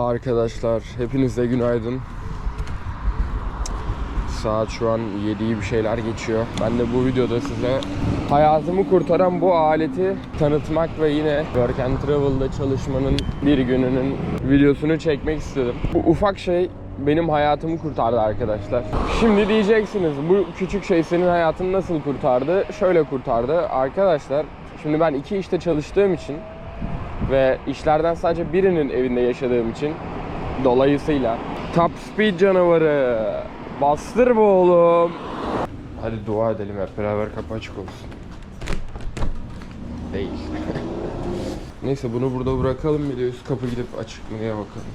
Arkadaşlar hepinize günaydın. Saat şu an 7'yi bir şeyler geçiyor. Ben de bu videoda size hayatımı kurtaran bu aleti tanıtmak ve yine Work and Travel'da çalışmanın bir gününün videosunu çekmek istedim. Bu ufak şey benim hayatımı kurtardı arkadaşlar. Şimdi diyeceksiniz bu küçük şey senin hayatını nasıl kurtardı? Şöyle kurtardı. Arkadaşlar şimdi ben iki işte çalıştığım için ve işlerden sadece birinin evinde yaşadığım için dolayısıyla top speed canavarı bastır bu oğlum. Hadi dua edelim hep beraber kapı açık olsun. Değil. Neyse bunu burada bırakalım bir de üst kapı gidip açık mı diye bakalım.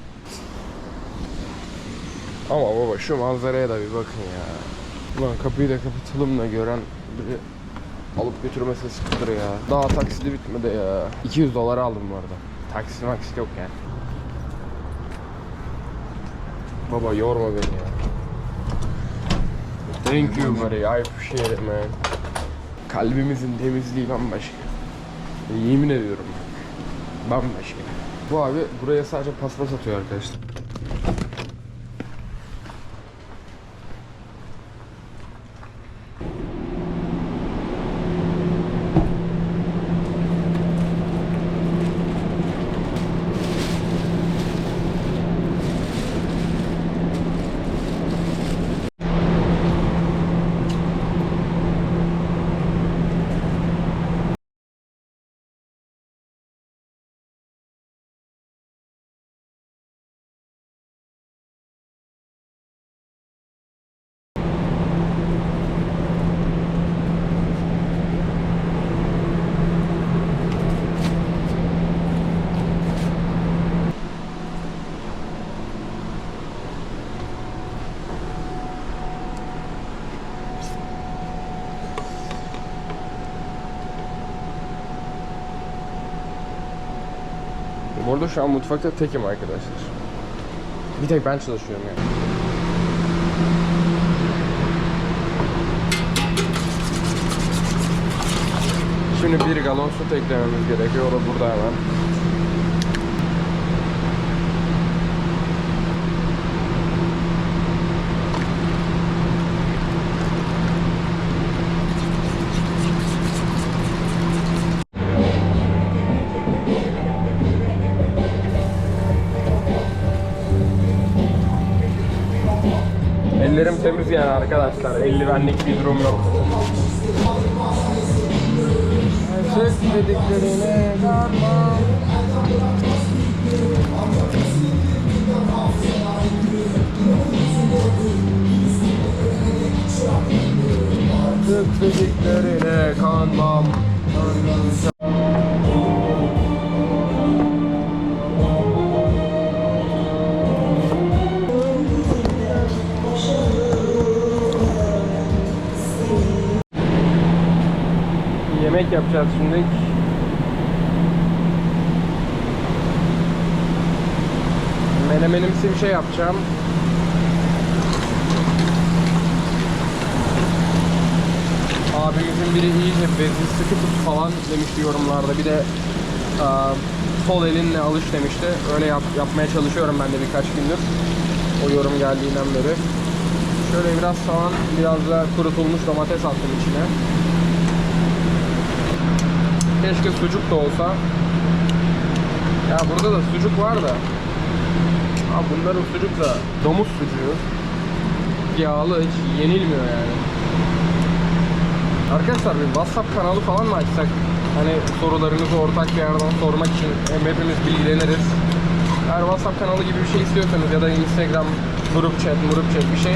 Ama baba şu manzaraya da bir bakın ya. Ulan kapıyı da kapatalım da gören biri alıp götürmesi sıkıntır ya. Daha taksidi bitmedi ya. 200 dolar aldım bu arada. Taksi maksit yok yani. Baba yorma beni ya. Thank you buddy. I appreciate it man. Kalbimizin temizliği bambaşka. Yemin ediyorum. Bambaşka. Bu abi buraya sadece paspas atıyor arkadaşlar. Bu arada şu an mutfakta tekim arkadaşlar. Bir tek ben çalışıyorum yani. Şimdi bir galon süt eklememiz gerekiyor. O da burada hemen. Temiz yani arkadaşlar. Eldivenlik bir durum yok. Sık dediklerine kanmam. Sık dediklerine kanmam. Yemek yapacağız şimdi. Menemenimsi bir şey yapacağım. Abimizin biri iyice bezi sıkı tut falan demişti yorumlarda. Bir de aa, sol elinle alış demişti. Öyle yap, yapmaya çalışıyorum ben de birkaç gündür. O yorum geldiğinden beri. Şöyle biraz soğan, biraz da kurutulmuş domates attım içine. Keşke sucuk da olsa. Ya burada da sucuk var da. Ha bunların sucuk da domuz sucuğu. Yağlı hiç yenilmiyor yani. Arkadaşlar bir WhatsApp kanalı falan mı açsak? Hani sorularınızı ortak bir yerden sormak için hem hepimiz bilgileniriz. Eğer WhatsApp kanalı gibi bir şey istiyorsanız ya da Instagram grup chat, grup chat bir şey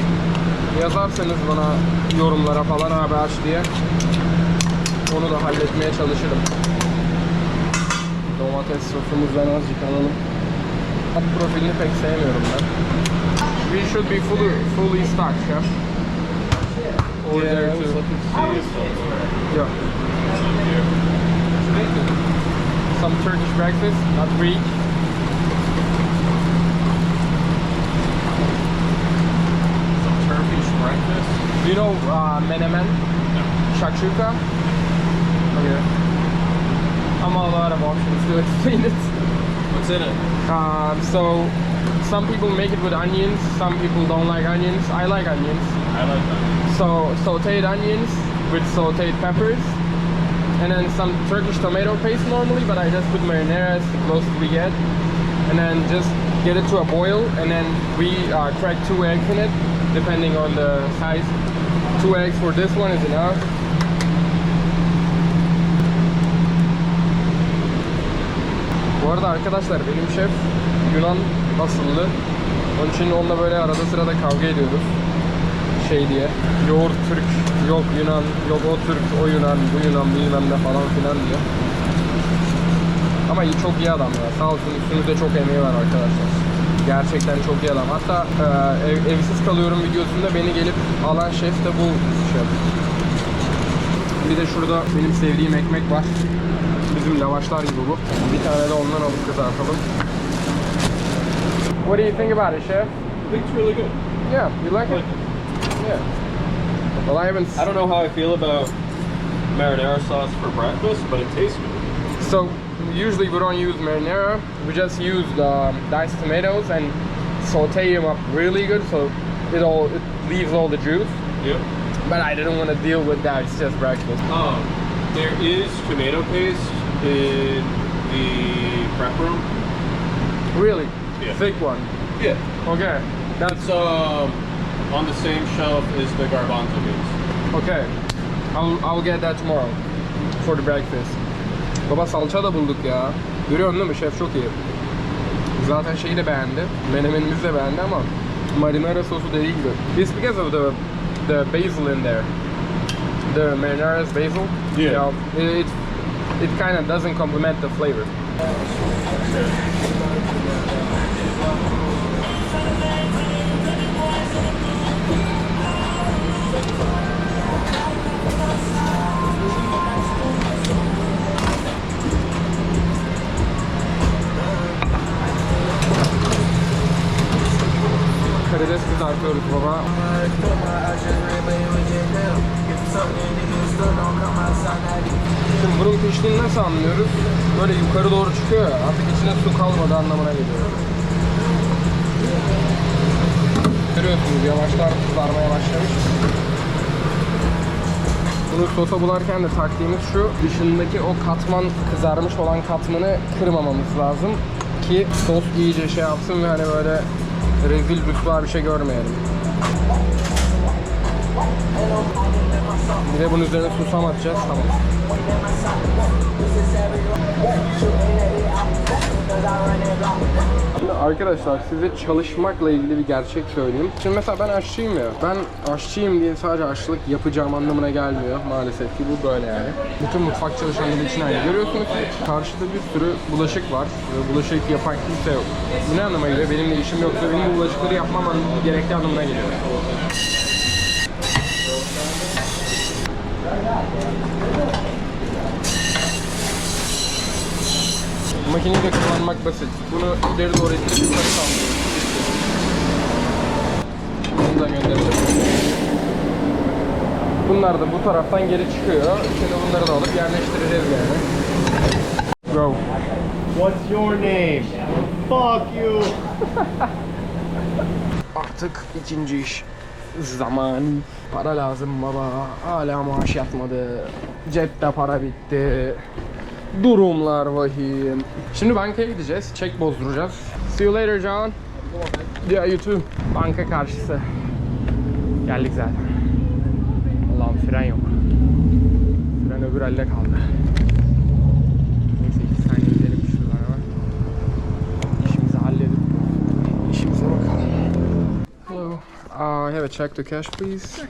yazarsanız bana yorumlara falan abi aç diye onu da halletmeye çalışırım. Domates sosumuzdan azıcık alalım. Hat profilini pek sevmiyorum ben. We should be fully, fully stocked, yeah? Or Yeah, there too. Yeah. Some Turkish breakfast, not Greek. Some Turkish breakfast. Do you know uh, menemen? Shakshuka? Okay. I'm all out of options to explain it. What's in it? Um, so some people make it with onions, some people don't like onions. I like onions. I like that. So sauteed onions with sauteed peppers, and then some Turkish tomato paste normally, but I just put marinara as the closest we get, and then just get it to a boil, and then we uh, crack two eggs in it, depending on the size. Two eggs for this one is enough. Bu arada arkadaşlar benim şef Yunan asıllı. Onun için onunla böyle arada sırada kavga ediyoruz şey diye. Yoğurt Türk, yok Yunan, yok o Türk, o Yunan, bu Yunan bilmem ne falan filan diye. Ama iyi, çok iyi adam ya. Sağ olsun üstümüzde çok emeği var arkadaşlar. Gerçekten çok iyi adam. Hatta e, ev, evsiz kalıyorum videosunda beni gelip alan şef de bu şef. Bir de şurada benim sevdiğim ekmek var. Bizim lavaşlar gibi bu. Bir tane de ondan alıp kızartalım. What do you think about it, chef? I think it's really good. Yeah, you like it? Yeah. Well, I haven't. I don't know how I feel about marinara sauce for breakfast, but it tastes good. So usually we don't use marinara. We just use um, diced tomatoes and saute them up really good, so it all it leaves all the juice. Yep. But I didn't want to deal with that. It's just breakfast. Um, there is tomato paste in the prep room. Really Yeah. thick one. Yeah. Okay, that's It's um on the same shelf as the garbanzo beans. okay. I'll I'll get that tomorrow for the breakfast. Baba salça da bulduk ya. Görüyorsun değil mi? Şef çok iyi. Zaten şeyi de beğendi. Menemenimizi de beğendi ama marinara sosu dediği gibi. It's because of the the basil in there. The marinara's basil. Yeah. Know, it it kind of doesn't complement the flavor. Karides kızartıyoruz baba. Şimdi bunun piştiğini nasıl anlıyoruz? Böyle yukarı doğru çıkıyor ya, artık içine su kalmadı anlamına geliyor. Görüyorsunuz yavaşlar kızarmaya başlamış. Bunu sosa bularken de taktiğimiz şu, dışındaki o katman kızarmış olan katmanı kırmamamız lazım ki sos iyice şey yapsın ve hani böyle rezil rüsva bir şey görmeyelim. Bir de bunun üzerine susam atacağız tamam. Arkadaşlar size çalışmakla ilgili bir gerçek söyleyeyim. Şimdi mesela ben aşçıyım ya. Ben aşçıyım diye sadece aşçılık yapacağım anlamına gelmiyor maalesef ki bu böyle yani. Bütün mutfak çalışanları için aynı. Görüyorsunuz karşıda bir sürü bulaşık var. Ve bulaşık yapan kimse yok. Bu ne anlama geliyor? Benim de işim yoksa benim bu bulaşıkları yapmam gerektiği anlamına geliyor. Makineyi de kullanmak basit. Bunu ileri doğru ittirip yukarı kaldırıyoruz. Bunu da gönderelim. Bunlar da bu taraftan geri çıkıyor. Şimdi bunları da alıp yerleştireceğiz yani. Go. What's your name? Fuck you. Artık ikinci iş zaman. Para lazım baba. Hala maaş yatmadı. Cepte para bitti. Durumlar vahim. Şimdi bankaya gideceğiz. Çek bozduracağız. See you later John. Yeah you too. Banka karşısı. Geldik zaten. Allah'ım fren yok. Fren öbür elde kaldı. Hello. Uh, I have a check to cash, please. There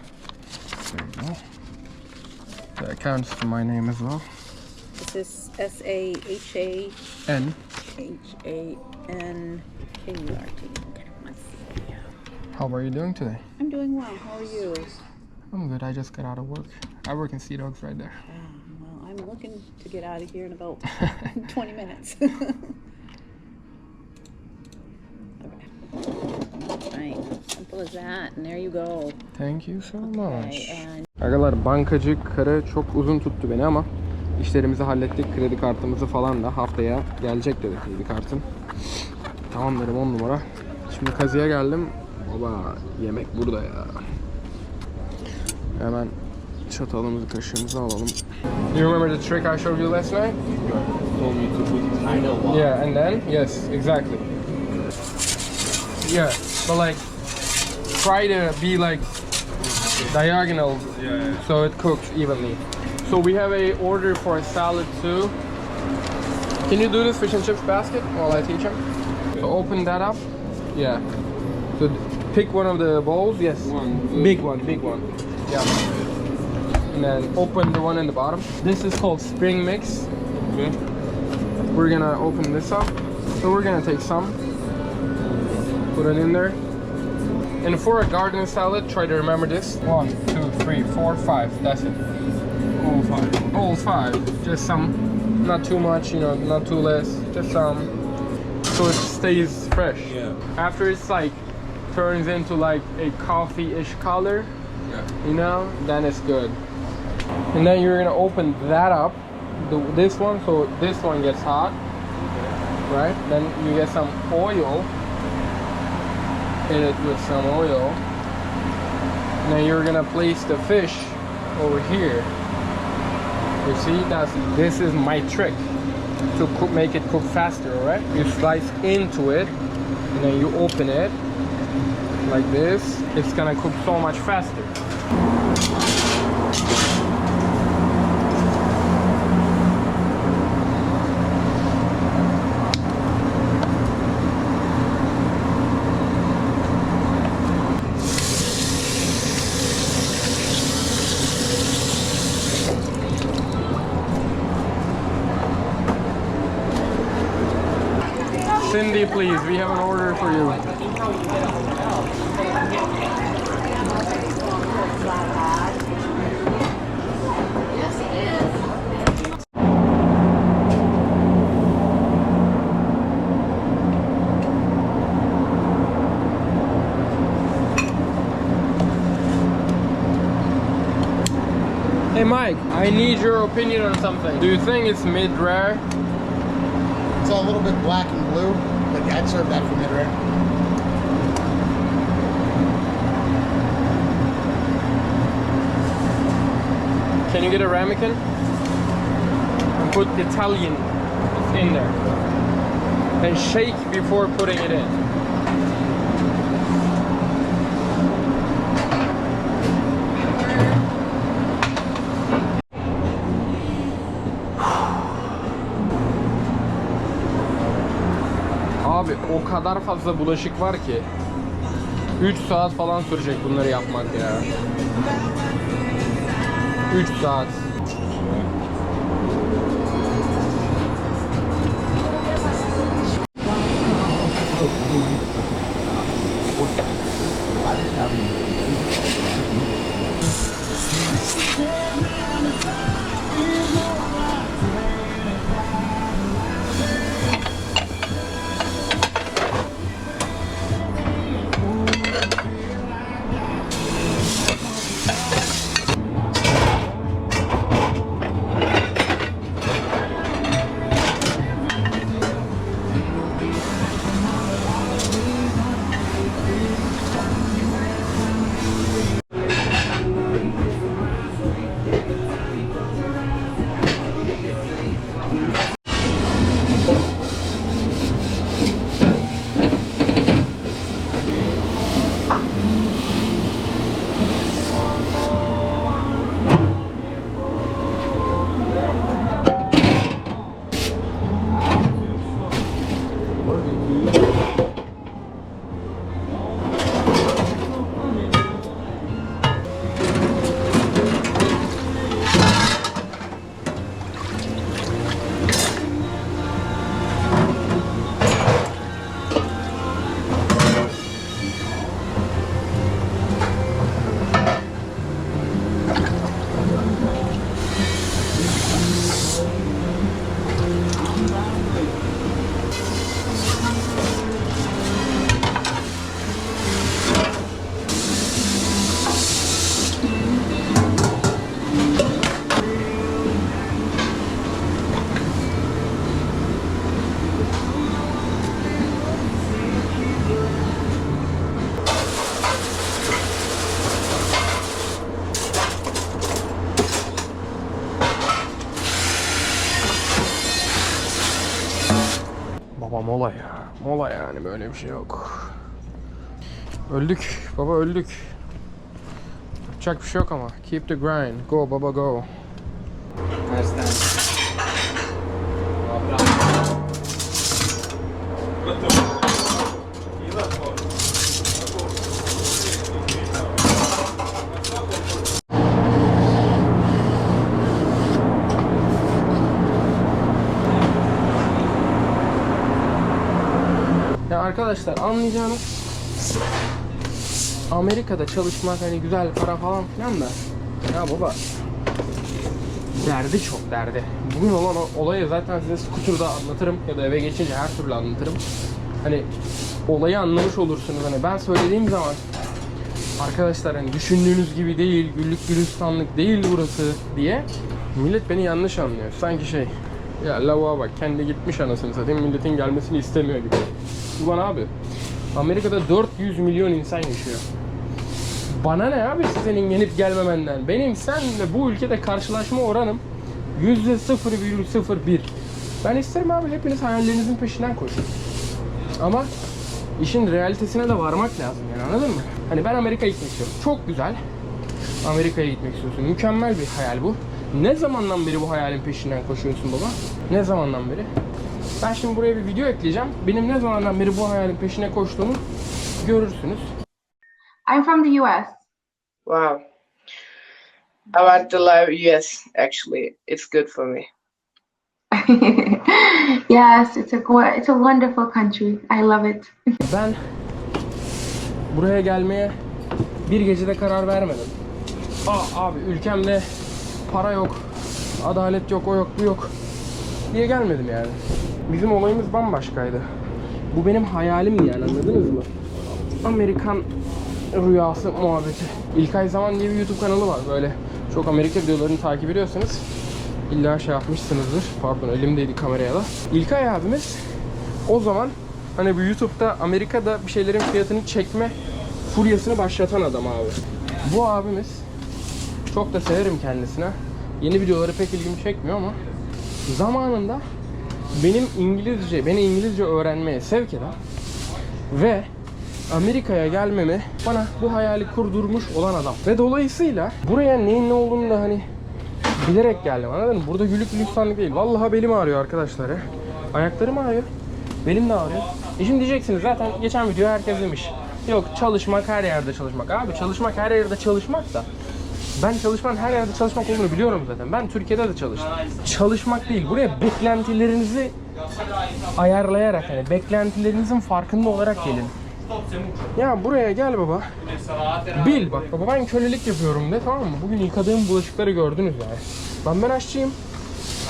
you go. The account's to my name as well. This is S A H A N. H A N K U R T. Okay, let's see. How are you doing today? I'm doing well. How are you? I'm good. I just got out of work. I work in Sea Dogs right there. Um, well, I'm looking to get out of here in about 20 minutes. Right. Simple as that. And there you go. Thank you so much. Okay. And Arkadaşlar bankacı karı çok uzun tuttu beni ama işlerimizi hallettik. Kredi kartımızı falan da haftaya gelecek dedi kredi kartın. Tamam dedim 10 numara. Şimdi kazıya geldim. Baba yemek burada ya. Hemen çatalımızı kaşığımızı alalım. You remember the trick I showed you last night? Told me to put I know why. Yeah, and then yes, exactly. Yeah, but like try to be like diagonal Yeah, so it cooks evenly. So we have a order for a salad too. Can you do this fish and chips basket while I teach him? So open that up. Yeah. So pick one of the bowls. Yes. One. Big one. Big one. Yeah. And then open the one in the bottom. This is called spring mix. Okay. We're gonna open this up. So we're gonna take some, put it in there. And for a garden salad, try to remember this. One, two, three, four, five. That's it. All five. All five. Just some. Not too much, you know, not too less. Just some. So it stays fresh. Yeah. After it's like turns into like a coffee-ish color, Yeah. you know, then it's good. And then you're gonna open that up, the, this one, so this one gets hot, right? Then you get some oil, hit it with some oil. Now you're gonna place the fish over here. You see, that's this is my trick to cook, make it cook faster. All right? You slice into it, and then you open it like this. It's gonna cook so much faster. Cindy, please, we have an order for you. Hey Mike, I need your opinion on something. Do you think it's mid-rare? It's a little bit black blue, but I'd serve that for mid rare. Can you get a ramekin? And put Italian in there. And shake before putting it in. Kadar fazla bulaşık var ki 3 saat falan sürecek bunları yapmak ya. 3 saat. Mola ya. Mola yani böyle bir şey yok. Öldük. Baba öldük. Yapacak bir şey yok ama. Keep the grind. Go baba go. Ya arkadaşlar anlayacağınız Amerika'da çalışmak hani güzel para falan filan da ya baba derdi çok derdi. Bugün olan olayı zaten size skuturda anlatırım ya da eve geçince her türlü anlatırım. Hani olayı anlamış olursunuz. Hani ben söylediğim zaman arkadaşlar hani düşündüğünüz gibi değil, güllük gülistanlık değil burası diye millet beni yanlış anlıyor. Sanki şey ya lavuğa bak kendi gitmiş anasını satayım milletin gelmesini istemiyor gibi. Ulan abi Amerika'da 400 milyon insan yaşıyor. Bana ne abi senin yenip gelmemenden? Benim senle bu ülkede karşılaşma oranım %0,01. Ben isterim abi hepiniz hayallerinizin peşinden koşun. Ama işin realitesine de varmak lazım yani anladın mı? Hani ben Amerika'ya gitmek istiyorum. Çok güzel. Amerika'ya gitmek istiyorsun. Mükemmel bir hayal bu. Ne zamandan beri bu hayalin peşinden koşuyorsun baba? Ne zamandan beri? Ben şimdi buraya bir video ekleyeceğim. Benim ne zamandan beri bu hayalin peşine koştuğumu görürsünüz. I'm from the US. Wow. I like to live US actually. It's good for me. yes, it's a it's a wonderful country. I love it. Ben buraya gelmeye bir gecede karar vermedim. Aa abi ülkemde para yok, adalet yok, o yok, bu yok diye gelmedim yani. Bizim olayımız bambaşkaydı. Bu benim hayalimdi yani anladınız mı? Amerikan rüyası muhabbeti. İlkay Zaman diye bir YouTube kanalı var böyle. Çok Amerika videolarını takip ediyorsanız illa şey yapmışsınızdır. Pardon elimdeydi kameraya da. İlkay abimiz o zaman hani bu YouTube'da Amerika'da bir şeylerin fiyatını çekme furyasını başlatan adam abi. Bu abimiz çok da severim kendisine. Yeni videoları pek ilgimi çekmiyor ama zamanında benim İngilizce, beni İngilizce öğrenmeye sevk eden ve Amerika'ya gelmemi bana bu hayali kurdurmuş olan adam. Ve dolayısıyla buraya neyin ne olduğunu da hani bilerek geldim anladın mı? Burada gülük gülistanlık değil. Vallahi belim ağrıyor arkadaşlar ya. Ayaklarım ağrıyor. Belim de ağrıyor. E şimdi diyeceksiniz zaten geçen video herkes demiş. Yok çalışmak her yerde çalışmak. Abi çalışmak her yerde çalışmak da ben çalışmanın her yerde çalışmak olduğunu biliyorum zaten. Ben Türkiye'de de çalıştım. Çalışmak değil. Buraya beklentilerinizi ayarlayarak hani beklentilerinizin farkında olarak gelin. Ya buraya gel baba. Bil bak baba ben kölelik yapıyorum de tamam mı? Bugün yıkadığım bulaşıkları gördünüz yani. Ben ben aşçıyım.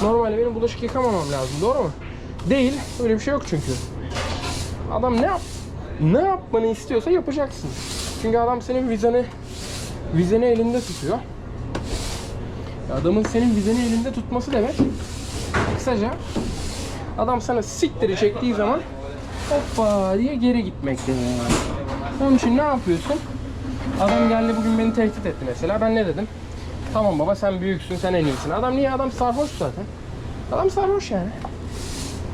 Normalde benim bulaşık yıkamamam lazım doğru mu? Değil. Öyle bir şey yok çünkü. Adam ne yap ne yapmanı istiyorsa yapacaksın. Çünkü adam senin vizeni vizeni elinde tutuyor. Adamın senin vizeni elinde tutması demek kısaca adam sana siktiri çektiği zaman hoppa diye geri gitmek demek. Onun için ne yapıyorsun? Adam geldi bugün beni tehdit etti mesela. Ben ne dedim? Tamam baba sen büyüksün, sen en iyisin. Adam niye? Adam sarhoş zaten. Adam sarhoş yani.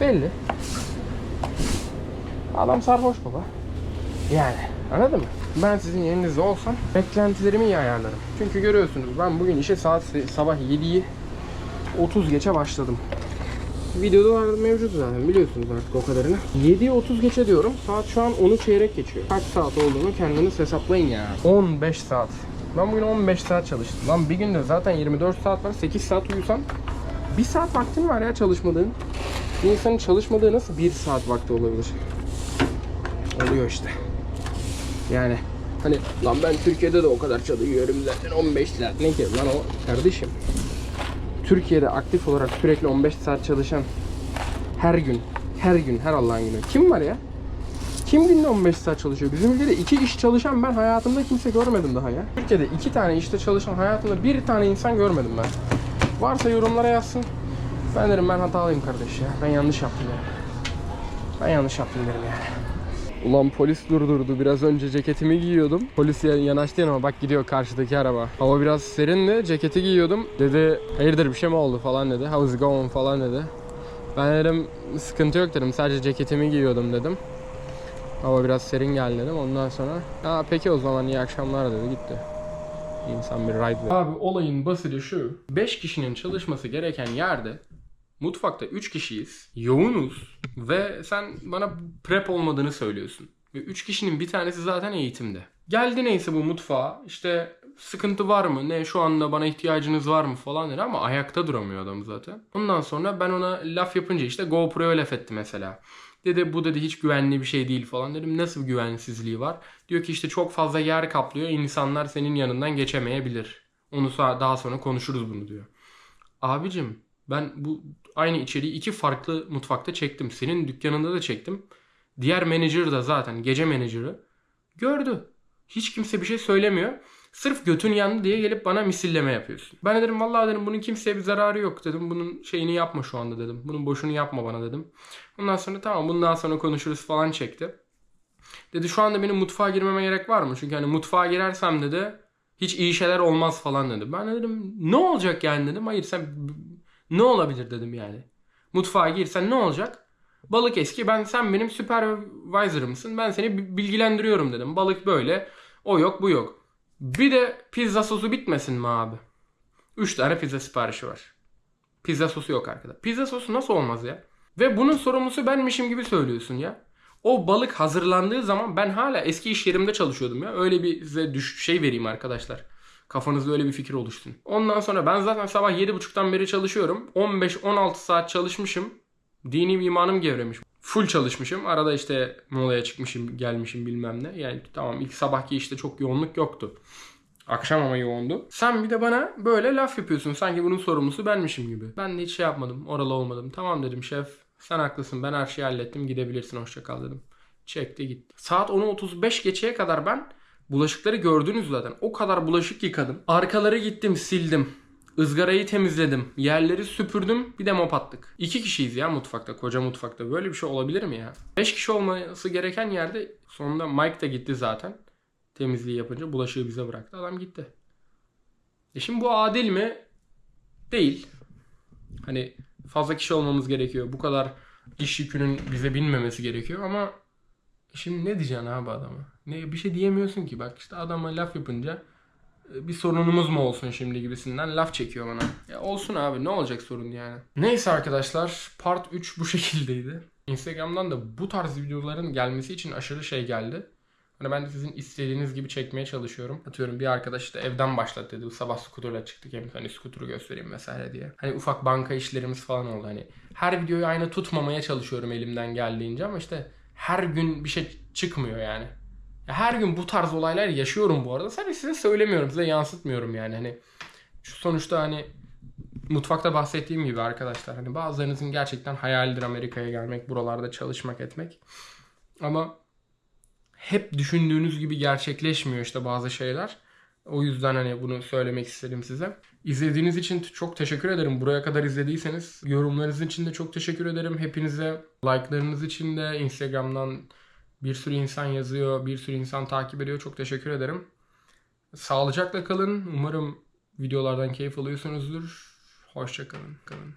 Belli. Adam sarhoş baba. Yani anladın mı? Ben sizin yerinizde olsam beklentilerimi iyi ayarlarım. Çünkü görüyorsunuz ben bugün işe saat sabah 7'yi 30 geçe başladım. Videoda mevcut zaten biliyorsunuz artık o kadarını. 7'yi 30 geçe diyorum. Saat şu an 10'u çeyrek geçiyor. Kaç saat olduğunu kendiniz hesaplayın ya. 15 saat. Ben bugün 15 saat çalıştım. Lan bir günde zaten 24 saat var. 8 saat uyusam bir saat vaktin var ya çalışmadığın. Bir insanın çalışmadığı nasıl bir saat vakti olabilir? Oluyor işte. Yani hani lan ben Türkiye'de de o kadar çalışıyorum zaten 15 saat ne ki lan o kardeşim. Türkiye'de aktif olarak sürekli 15 saat çalışan her gün, her gün, her Allah'ın günü. Kim var ya? Kim günde 15 saat çalışıyor? Bizim ülkede iki iş çalışan ben hayatımda kimse görmedim daha ya. Türkiye'de iki tane işte çalışan hayatımda bir tane insan görmedim ben. Varsa yorumlara yazsın. Ben derim ben hatalıyım kardeş ya. Ben yanlış yaptım ya. Ben yanlış yaptım derim yani. Ulan polis durdurdu. Biraz önce ceketimi giyiyordum. Polis ya- yanaştı yanıma. Bak gidiyor karşıdaki araba. Hava biraz serindi. Ceketi giyiyordum. Dedi hayırdır bir şey mi oldu falan dedi. How's it going falan dedi. Ben dedim sıkıntı yok dedim. Sadece ceketimi giyiyordum dedim. Hava biraz serin geldi dedim. Ondan sonra Aa, peki o zaman iyi akşamlar dedi gitti. İnsan bir ride verir. Abi olayın basiti şu. 5 kişinin çalışması gereken yerde mutfakta 3 kişiyiz. Yoğunuz ve sen bana prep olmadığını söylüyorsun. Ve 3 kişinin bir tanesi zaten eğitimde. Geldi neyse bu mutfağa işte sıkıntı var mı ne şu anda bana ihtiyacınız var mı falan dedi ama ayakta duramıyor adam zaten. Ondan sonra ben ona laf yapınca işte GoPro'ya laf etti mesela. Dedi bu dedi hiç güvenli bir şey değil falan dedim. Nasıl güvensizliği var? Diyor ki işte çok fazla yer kaplıyor. insanlar senin yanından geçemeyebilir. Onu daha sonra konuşuruz bunu diyor. Abicim ben bu aynı içeriği iki farklı mutfakta çektim. Senin dükkanında da çektim. Diğer manager da zaten gece menajeri gördü. Hiç kimse bir şey söylemiyor. Sırf götün yandı diye gelip bana misilleme yapıyorsun. Ben de dedim vallahi dedim bunun kimseye bir zararı yok dedim. Bunun şeyini yapma şu anda dedim. Bunun boşunu yapma bana dedim. Ondan sonra tamam bundan sonra konuşuruz falan çekti. Dedi şu anda benim mutfağa girmeme gerek var mı? Çünkü hani mutfağa girersem dedi hiç iyi şeyler olmaz falan dedi. Ben de dedim ne olacak yani dedim. Hayır sen ne olabilir dedim yani. Mutfağa girsen ne olacak? Balık eski ben sen benim supervisor'ımsın. Ben seni bi- bilgilendiriyorum dedim. Balık böyle. O yok bu yok. Bir de pizza sosu bitmesin mi abi? 3 tane pizza siparişi var. Pizza sosu yok arkada. Pizza sosu nasıl olmaz ya? Ve bunun sorumlusu benmişim gibi söylüyorsun ya. O balık hazırlandığı zaman ben hala eski iş yerimde çalışıyordum ya. Öyle bir size düş şey vereyim arkadaşlar. Kafanızda öyle bir fikir oluşsun. Ondan sonra ben zaten sabah 7.30'dan beri çalışıyorum. 15-16 saat çalışmışım. Dini imanım gevremiş. Full çalışmışım. Arada işte molaya çıkmışım, gelmişim bilmem ne. Yani tamam ilk sabahki işte çok yoğunluk yoktu. Akşam ama yoğundu. Sen bir de bana böyle laf yapıyorsun. Sanki bunun sorumlusu benmişim gibi. Ben de hiç şey yapmadım. Oralı olmadım. Tamam dedim şef. Sen haklısın. Ben her şeyi hallettim. Gidebilirsin. Hoşça kal dedim. Çekti gitti. Saat 10'u 35 geçeye kadar ben bulaşıkları gördünüz zaten. O kadar bulaşık yıkadım. Arkaları gittim sildim. Izgarayı temizledim. Yerleri süpürdüm. Bir de mop attık. İki kişiyiz ya mutfakta. Koca mutfakta. Böyle bir şey olabilir mi ya? Beş kişi olması gereken yerde sonunda Mike da gitti zaten. Temizliği yapınca bulaşığı bize bıraktı. Adam gitti. E şimdi bu adil mi? Değil. Hani fazla kişi olmamız gerekiyor. Bu kadar iş yükünün bize binmemesi gerekiyor ama şimdi ne diyeceksin abi adama? Ne bir şey diyemiyorsun ki. Bak işte adama laf yapınca e, bir sorunumuz mu olsun şimdi gibisinden laf çekiyor bana. Ya olsun abi ne olacak sorun yani. Neyse arkadaşlar part 3 bu şekildeydi. Instagram'dan da bu tarz videoların gelmesi için aşırı şey geldi. Hani ben de sizin istediğiniz gibi çekmeye çalışıyorum. Atıyorum bir arkadaş işte evden başlat dedi. Sabah skuterla çıktık hem hani skuturu göstereyim vesaire diye. Hani ufak banka işlerimiz falan oldu hani. Her videoyu aynı tutmamaya çalışıyorum elimden geldiğince ama işte her gün bir şey çıkmıyor yani. Ya Her gün bu tarz olaylar yaşıyorum bu arada. Sadece size söylemiyorum, size yansıtmıyorum yani. Hani şu sonuçta hani mutfakta bahsettiğim gibi arkadaşlar hani bazılarınızın gerçekten hayalidir Amerika'ya gelmek, buralarda çalışmak etmek. Ama hep düşündüğünüz gibi gerçekleşmiyor işte bazı şeyler. O yüzden hani bunu söylemek istedim size. İzlediğiniz için çok teşekkür ederim. Buraya kadar izlediyseniz yorumlarınız için de çok teşekkür ederim. Hepinize like'larınız için de Instagram'dan bir sürü insan yazıyor, bir sürü insan takip ediyor. Çok teşekkür ederim. Sağlıcakla kalın. Umarım videolardan keyif alıyorsunuzdur. Hoşça kalın. kalın.